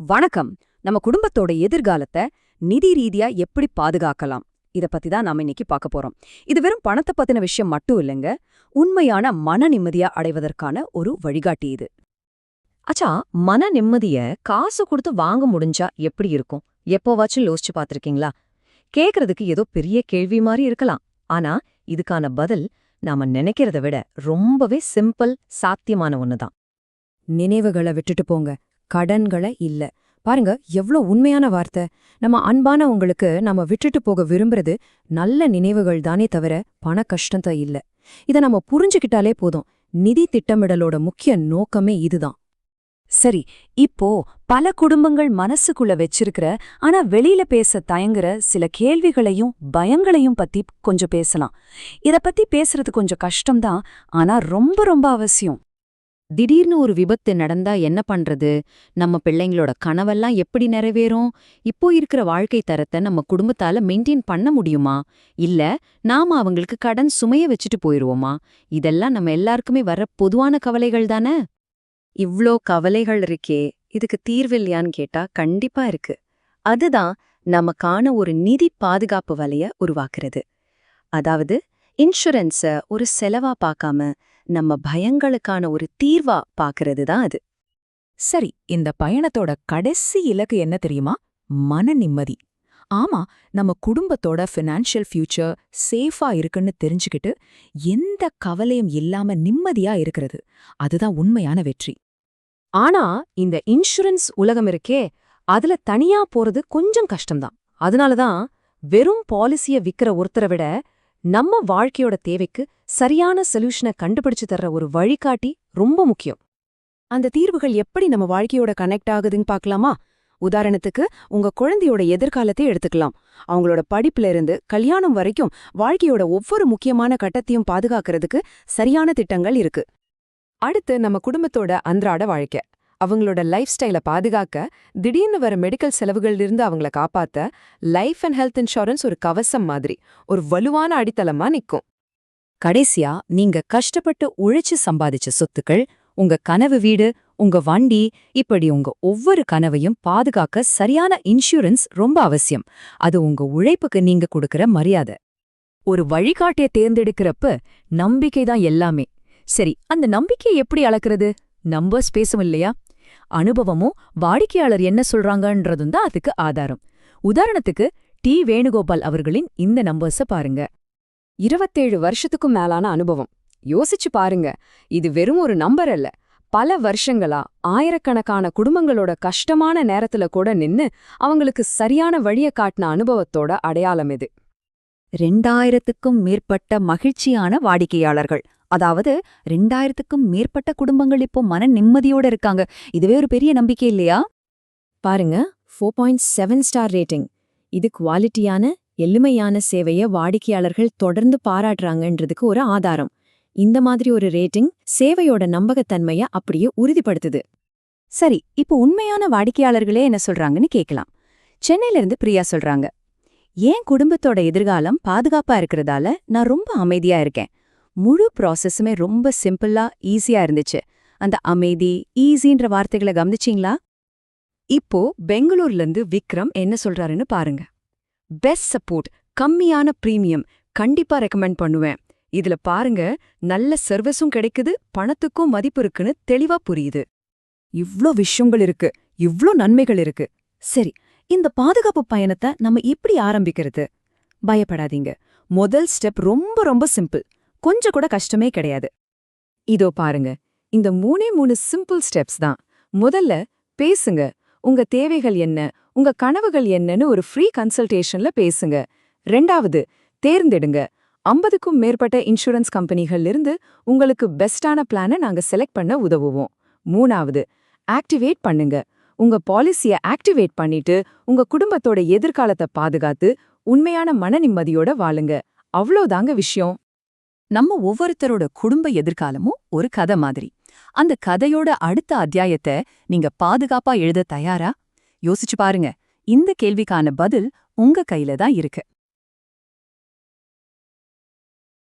வணக்கம். நம்ம குடும்பத்தோட எதிர்காலத்தை நிதி ரீதியா எப்படி பாதுகாக்கலாம்? இத பத்தி தான் நாம இன்னைக்கு பார்க்க போறோம். இது வெறும் பணத்தை பத்தின விஷயம் மட்டும் இல்லைங்க உண்மையான மன நிம்மதியா அடைவதற்கான ஒரு வழிகாட்டி இது. அச்சா மன நிம்மதிய காசு கொடுத்து வாங்க முடிஞ்சா எப்படி இருக்கும்? எப்போவாச்சும் யோசிச்சு பார்த்திருக்கீங்களா? கேக்குறதுக்கு ஏதோ பெரிய கேள்வி மாதிரி இருக்கலாம். ஆனா இதுக்கான பதில் நாம நினைக்கிறத விட ரொம்பவே சிம்பிள் சாத்தியமான ஒண்ணுதான். நினைவுகளை விட்டுட்டு போங்க. கடன்களை இல்ல. பாருங்க எவ்ளோ உண்மையான வார்த்தை. நம்ம அன்பான உங்களுக்கு நம்ம விட்டுட்டு போக விரும்புறது நல்ல நினைவுகள் தானே தவிர பண கஷ்டத்தை இல்ல. இத நம்ம புரிஞ்சுக்கிட்டாலே போதும். நிதி திட்டமிடலோட முக்கிய நோக்கமே இதுதான். சரி இப்போ பல குடும்பங்கள் மனசுக்குள்ள வச்சிருக்கிற ஆனா வெளியில பேச தயங்குற சில கேள்விகளையும் பயங்களையும் பத்தி கொஞ்சம் பேசலாம். இத பத்தி பேசுறது கொஞ்சம் கஷ்டம்தான் ஆனா ரொம்ப ரொம்ப அவசியம். திடீர்னு ஒரு விபத்து நடந்தா என்ன பண்றது? நம்ம பிள்ளைங்களோட கனவெல்லாம் எப்படி நிறைவேறும்? இப்போ இருக்கிற வாழ்க்கை தரத்தை நம்ம குடும்பத்தால மெயின்டைன் பண்ண முடியுமா? இல்ல நாம அவங்களுக்கு கடன் சுமைய வச்சுட்டு போயிருவோமா? இதெல்லாம் நம்ம எல்லாருக்குமே வர பொதுவான கவலைகள் தானே? இவ்ளோ கவலைகள் இருக்கே இதுக்கு தீர்வில்லையான்னு கேட்டா கண்டிப்பா இருக்கு. அதுதான் நமக்கான ஒரு நிதி பாதுகாப்பு வலைய உருவாக்குறது. அதாவது இன்சூரன்ஸ ஒரு செலவா பார்க்காம நம்ம பயங்களுக்கான ஒரு தீர்வா பாக்குறது தான் அது. சரி இந்த பயணத்தோட கடைசி இலக்கு என்ன தெரியுமா? மன நிம்மதி. ஆமா நம்ம குடும்பத்தோட ஃபினான்ஷியல் ஃபியூச்சர் சேஃபா இருக்குன்னு தெரிஞ்சுக்கிட்டு எந்த கவலையும் இல்லாம நிம்மதியா இருக்கிறது. அதுதான் உண்மையான வெற்றி. ஆனா இந்த இன்சூரன்ஸ் உலகம் இருக்கே அதுல தனியா போறது கொஞ்சம் கஷ்டம்தான். அதனாலதான் வெறும் பாலிசிய விக்கிற ஒருத்தரை விட நம்ம வாழ்க்கையோட தேவைக்கு சரியான சொல்யூஷனை கண்டுபிடிச்சு தர்ற ஒரு வழிகாட்டி ரொம்ப முக்கியம். அந்த தீர்வுகள் எப்படி நம்ம வாழ்க்கையோட கனெக்ட் ஆகுதுன்னு பார்க்கலாமா? உதாரணத்துக்கு உங்க குழந்தையோட எதிர்காலத்தை எடுத்துக்கலாம். அவங்களோட படிப்புல இருந்து கல்யாணம் வரைக்கும் வாழ்க்கையோட ஒவ்வொரு முக்கியமான கட்டத்தையும் பாதுகாக்கிறதுக்கு சரியான திட்டங்கள் இருக்கு. அடுத்து நம்ம குடும்பத்தோட அன்றாட வாழ்க்கை. அவங்களோட லைஃப் ஸ்டைலை பாதுகாக்க திடீர்னு வர மெடிக்கல் செலவுகள்ல அவங்கள காப்பாத்த லைஃப் அண்ட் ஹெல்த் இன்சூரன்ஸ் ஒரு கவசம் மாதிரி ஒரு வலுவான அடித்தளமா நிக்கும். கடைசியா நீங்க கஷ்டப்பட்டு உழைச்சு சம்பாதிச்ச சொத்துக்கள் உங்க கனவு வீடு உங்க வண்டி இப்படி உங்க ஒவ்வொரு கனவையும் பாதுகாக்க சரியான இன்சூரன்ஸ் ரொம்ப அவசியம். அது உங்க உழைப்புக்கு நீங்க கொடுக்கற மரியாதை. ஒரு வழிகாட்டிய தேர்ந்தெடுக்கிறப்ப நம்பிக்கை தான் எல்லாமே. சரி அந்த நம்பிக்கையை எப்படி அளக்கிறது? நம்பர்ஸ் பேசும் இல்லையா? அனுபவமும் வாடிக்கையாளர் என்ன சொல்றாங்கன்றதும் தான் அதுக்கு ஆதாரம். உதாரணத்துக்கு டி. வேணுகோபால் அவர்களின் இந்த நம்பர்ஸ பாருங்க. இருபத்தேழு வருஷத்துக்கும் மேலான அனுபவம். யோசிச்சு பாருங்க இது வெறும் ஒரு நம்பர் அல்ல. பல வருஷங்களா ஆயிரக்கணக்கான குடும்பங்களோட கஷ்டமான நேரத்துல கூட நின்னு அவங்களுக்கு சரியான வழிய காட்டின அனுபவத்தோட அடையாளம் இது. ரெண்டாயிரத்துக்கும் மேற்பட்ட மகிழ்ச்சியான வாடிக்கையாளர்கள். அதாவது ரெண்டாயிரத்துக்கும் மேற்பட்ட குடும்பங்கள் இப்போ மன நிம்மதியோட இருக்காங்க. இதுவே ஒரு பெரிய நம்பிக்கை இல்லையா? பாருங்க four point seven star rating இது குவாலிட்டியான எளிமையான சேவைய வாடிக்கையாளர்கள் தொடர்ந்து பாராட்டுறாங்கன்றதுக்கு ஒரு ஆதாரம். இந்த மாதிரி ஒரு ரேட்டிங் சேவையோட நம்பகத்தன்மைய அப்படியே உறுதிப்படுத்துது. சரி இப்போ உண்மையான வாடிக்கையாளர்களே என்ன சொல்றாங்கன்னு கேட்கலாம் சென்னையில இருந்து பிரியா சொல்றாங்க ஏன் குடும்பத்தோட எதிர்காலம் பாதுகாப்பா இருக்கிறதால நான் ரொம்ப அமைதியா இருக்கேன். முழு ப்ராசஸுமே ரொம்ப சிம்பிளா ஈஸியா இருந்துச்சு. அந்த அமைதி ஈஸின்ற வார்த்தைகளை கவனிச்சிங்களா? இப்போ பெங்களூர்ல இருந்து விக்ரம் என்ன சொல்றாருன்னு பாருங்க. பெஸ்ட் சப்போர்ட் கம்மியான பிரீமியம் கண்டிப்பா ரெக்கமெண்ட் பண்ணுவேன். இதுல பாருங்க நல்ல சர்வீஸும் கிடைக்குது பணத்துக்கும் மதிப்பு இருக்குன்னு தெளிவா புரியுது. இவ்ளோ விஷயங்கள் இருக்கு இவ்ளோ நன்மைகள் இருக்கு. சரி இந்த பாதுகாப்பு பயணத்தை நம்ம எப்படி ஆரம்பிக்கிறது? பயப்படாதீங்க. முதல் ஸ்டெப் ரொம்ப ரொம்ப சிம்பிள் கொஞ்சம் கூட கஷ்டமே கிடையாது. இதோ பாருங்க இந்த மூணே மூணு சிம்பிள் ஸ்டெப்ஸ் தான். முதல்ல பேசுங்க. உங்க தேவைகள் என்ன? உங்க கனவுகள் என்னன்னு ஒரு ஃப்ரீ கன்சல்டேஷன்ல பேசுங்க. ரெண்டாவது தேர்ந்தெடுங்க. ஐம்பதுக்கும் மேற்பட்ட இன்சூரன்ஸ் கம்பெனிகள்ல இருந்து உங்களுக்கு பெஸ்டான பிளானை நாங்க செலக்ட் பண்ண உதவுவோம். மூணாவது ஆக்டிவேட் பண்ணுங்க. உங்க பாலிசிய ஆக்டிவேட் பண்ணிட்டு உங்க குடும்பத்தோட எதிர்காலத்தை பாதுகாத்து உண்மையான மன நிம்மதியோட வாழுங்க. அவ்வளோதாங்க விஷயம். நம்ம ஒவ்வொருத்தரோட குடும்ப எதிர்காலமும் ஒரு கதை மாதிரி. அந்த கதையோட அடுத்த அத்தியாயத்தை நீங்க பாதுகாப்பா எழுத தயாரா? யோசிச்சு பாருங்க. இந்த கேள்விக்கான பதில் உங்க கையில தான் இருக்கு.